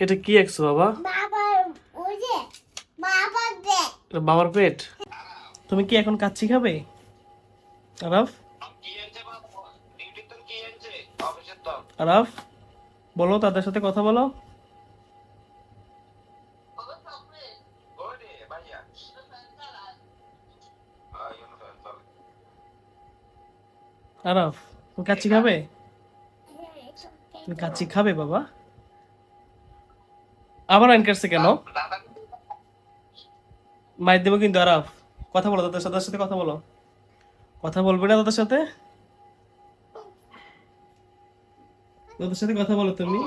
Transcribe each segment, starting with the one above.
এটা কি একশো বাবা? এটা বাবার পেট? তুমি কি এখন কাচ্চি খাবে? আরাফ? আরাফ বলো তাদের সাথে কথা বলো। আরাফ তুমি কাচ্চি খাবে? তুমি কাচ্চি খাবে বাবা? আবার আইন কাটছে কেন? মাইর দেবো কিন্তু আরাফ। কথা বলো তাদের সাথে সাথে কথা বলো। কথা বলবে না তাদের সাথে? তাদের সাথে কথা বলো তুমি।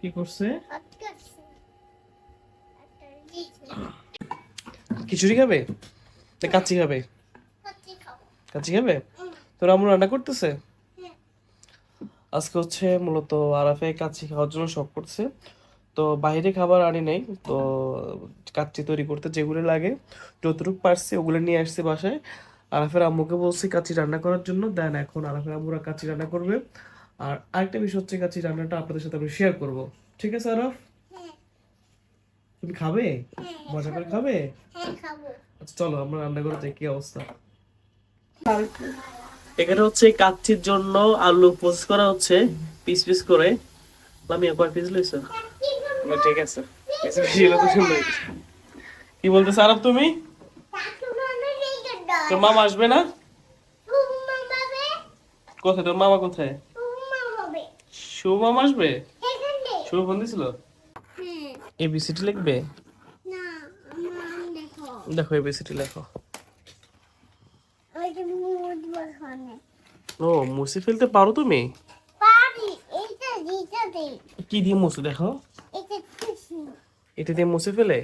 কি করছে? খিচুড়ি খাবে? কাচ্চি খাবে। কাচ্চি খাবে? তোর আম্মু রান্না করতেছে। আজকে হচ্ছে মূলত আরাফে কাচ্চি খাওয়ার জন্য শখ করছে। তো বাইরে খাবার আনি নাই তো কাচ্চি তৈরি করতে যেগুলো লাগে যতটুকু পারছি ওগুলো নিয়ে আসছি বাসায়। আরাফের আম্মুকে বলছি কাচ্চি রান্না করার জন্য দেন এখন আরাফের আম্মুরা কাচ্চি রান্না করবে। আর আরেকটা বিষয় হচ্ছে কাচ্চি রান্নাটা আপনাদের সাথে আমি শেয়ার করব। ঠিক আছে আরাফ? হ্যাঁ। তুমি খাবে? মজা করে খাবে? হ্যাঁ আচ্ছা চলো আমরা রান্না করে যাই কি অবস্থা? এখানে হচ্ছে কাচ্চির জন্য আলু পোস্ট করা হচ্ছে পিস পিস করে। আমি একবার পিস লইছো? ঠিক আছে। কি বলতেছ আরব তুমি? তোর মামা আসবে না? কোথায়? তোর মামা কোথায়? শুভ মামা আসবে? শুভ ফোন দিছিল? এবিসিটি লিখবে? দেখো এবিসিটি লেখো। ও মুছে ফেলতে পারো তুমি? কি দিয়ে মুছে দেখো? এটা দিয়ে মুছে ফেলে?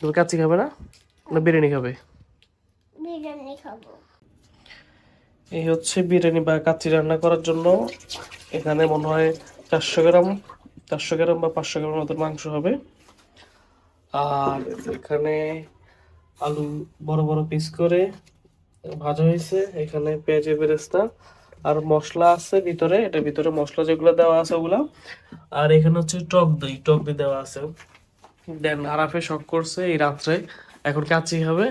তুমি কাচ্চি খাবে না? না বিরিয়ানি খাবে? বিরিয়ানি খাব। এই হচ্ছে বিরিয়ানি বা কাচ্চি রান্না করার জন্য। এখানে মনে হয় চারশো গ্রাম চারশো গ্রাম বা পাঁচশো গ্রাম মতো মাংস হবে। আর এখানে আলু বড় বড় পিস করে ভাজা হয়েছে। এখানে পেঁয়াজের বেরেস্তা আর মশলা আছে ভিতরে। এটা ভিতরে মশলা যেগুলো দেওয়া আছে ওগুলা। আর এখানে হচ্ছে টক দই টক দই দেওয়া আছে। দেন আরাফে শখ করছে এই রাত্রে। এখন কাচ্চি হবে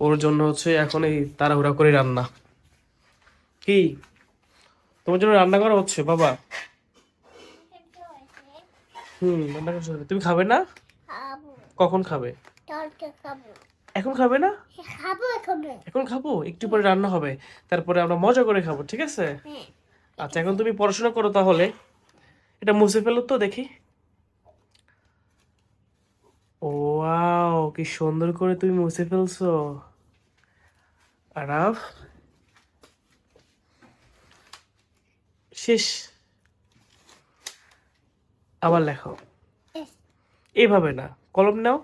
ওর জন্য হচ্ছে এখন এই তাড়াহুড়া করে রান্না। কি? তোমার জন্য রান্না করা হচ্ছে বাবা? হুম রান্না করছে তুমি খাবে না? কখন খাবে? খাব। এখন খাবে না? খাব এখন। এখন খাব? একটু পরে রান্না হবে। তারপরে আমরা মজা করে খাব ঠিক আছে? হ্যাঁ। আচ্ছা এখন তুমি পড়াশোনা করো তাহলে। এটা মুছে ফেলো তো দেখি। ওয়াও কি সুন্দর করে তুমি মুছে ফেলছো। আরাফ। শেষ। আবার লেখো. এইভাবে না। কলম নাও।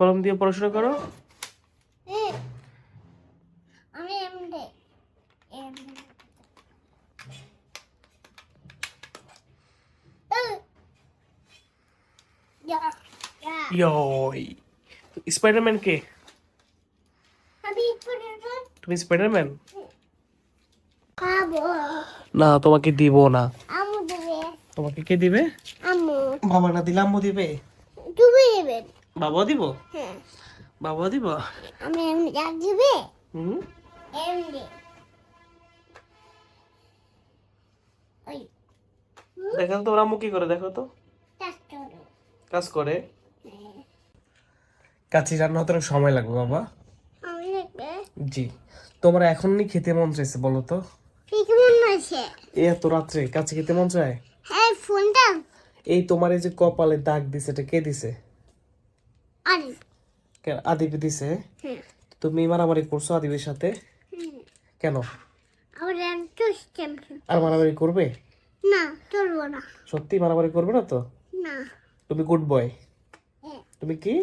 কলম দিয়ে পড়াশোনা করো? আমি ইয়ই। স্পাইডারম্যান কে? তুমি স্পাইডারম্যান না তোমাকে দিব না। তোমাকে কে দিবে? আমু। বাবা না দিলে দিবে। তুমি দেবে। বাবা দিব? হ্যাঁ। বাবা দিব? আমি এমনি যা দিবে? হুম। এমনি। ওই। দেখো তো ওর আম্মু কি করে দেখো তো। কাজ করে। কাচি রান্না হতে সময় লাগবে বাবা। জি। তোমার এখনই খেতে মন চাইছে বলো তো। ঠিক মনে এই এত রাত্রে কাছে খেতে মন চায়? হ্যাঁ ফোনটা। এই তোমার এই যে কপালে দাগ দিছে এটা কে দিছে? আরে কেন? আদিপ দিছে। হ্যাঁ। তুমি মারামারি করছ আদিবের সাথে? কেন? আমি চুষতে আর মারামারি করবে? না চলবো না। সত্যি মারামারি করবে না তো? না। তুমি গুড বয় হ্যাঁ। তুমি কি?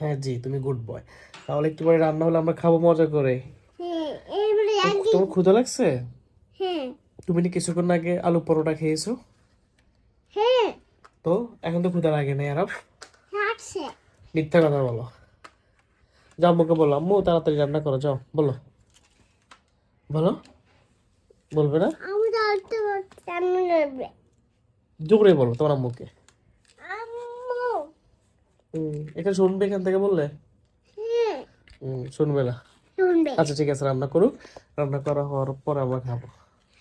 হ্যাঁ জি তুমি গুড বয় তাহলে একটু পরে রান্না হলে আমরা খাব মজা করে। হ্যাঁ তোমার ক্ষুধা লাগছে? হ্যাঁ। তুমি না কিছুক্ষণ আগে আলু পরোটা খেয়েছো? হ্যাঁ। তো এখন তো ক্ষুধা লাগে না আর মিথ্যা কথা বলো। যাও আম্মুকে বলো আম্মু তাড়াতাড়ি রান্না করো যাও বলো। বলো। বলবে না? আমি ধরতে পারছি আমি জোরে বলো তোমার আম্মুকে। এখানে শুনবে এখান থেকে বললে? হুম হুম, শুনবে না। শুনবে। আচ্ছা ঠিক আছে রান্না করুক। রান্না করা হওয়ার পর আমরা খাব।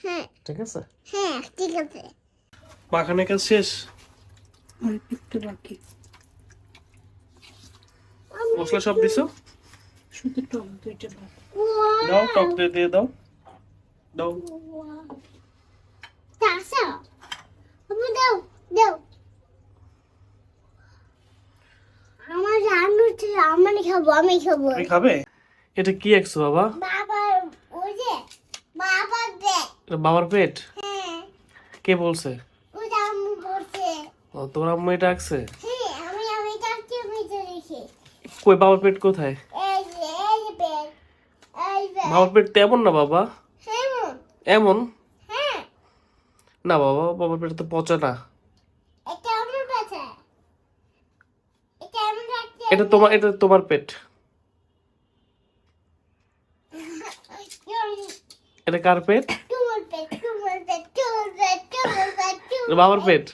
হ্যাঁ। ঠিক আছে? হ্যাঁ ঠিক আছে। মাখানে কাজ শেষ? অল্প একটু বাকি। মশলা সব দিছো? শুধু টক দুইটা দাও টক দিয়ে দিয়ে দাও। দাও। দাও দাও। আমার রান্না ছিল আমি খাব আমি খাব। তুমি খাবে? এটা কি একশো বাবা? ওই যে এটা বাবার পেট? হ্যাঁ। কে বলছে? ওই আম্মু বলছে। ও, তোমার আম্মু এটা আঁকছে? হ্যাঁ আমি আমি চাচ্ছি ভিতরে রেখে কই বাবার পেট কোথায়? বাবার পেট তেমন না বাবা। এমন? না বাবা, বাবার পেট তো পচা না। এটা তোমার এটা তোমার পেট। এটা কার পেট? বাবার পেট।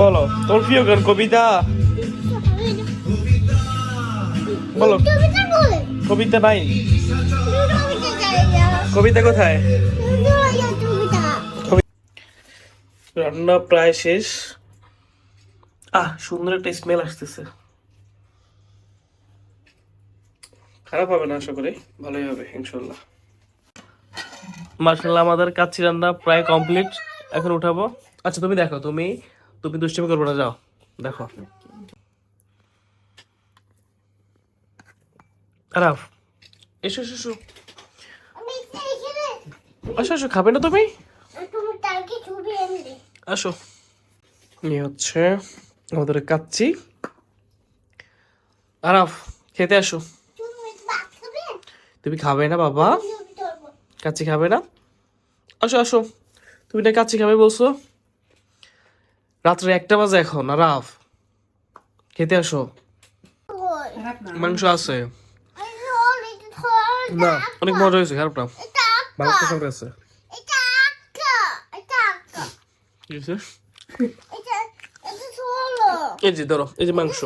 বলো, তোর প্রিয় কবিতা? বলো। কবিতা নাই না। কবিতা কোথায়? রান্না প্রায় শেষ। আহ সুন্দর একটা স্মেল আসতেছে। খারাপ হবে না আশা করি। ভালোই হবে ইনশাল্লাহ। মার্শাল্লাহ আমাদের কাচ্চি রান্না প্রায় কমপ্লিট এখন উঠাবো। আচ্ছা তুমি দেখো তুমি তুমি দুষ্টিমি করবে না যাও। দেখো। এসো আসো আসো, খাবে না তুমি? আসো। এই হচ্ছে আমাদের কাচ্চি। আরাফ, খেতে আসো। তুমি খাবে না, বাবা? কাচ্চি খাবে না? আসো আসো। তুমি না কাচ্চি খাবে বলছো? রাত্রে একটা বাজে এখন, আরাফ। খেতে আসো। মাংস আছে। না। অনেক মজা হয়েছে খারাপ ভালো তো সঙ্গে আছে। এই যে ধরো এই যে মাংস।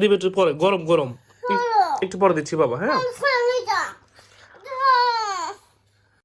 দিবে একটু পরে গরম গরম। একটু পরে দিচ্ছি বাবা হ্যাঁ?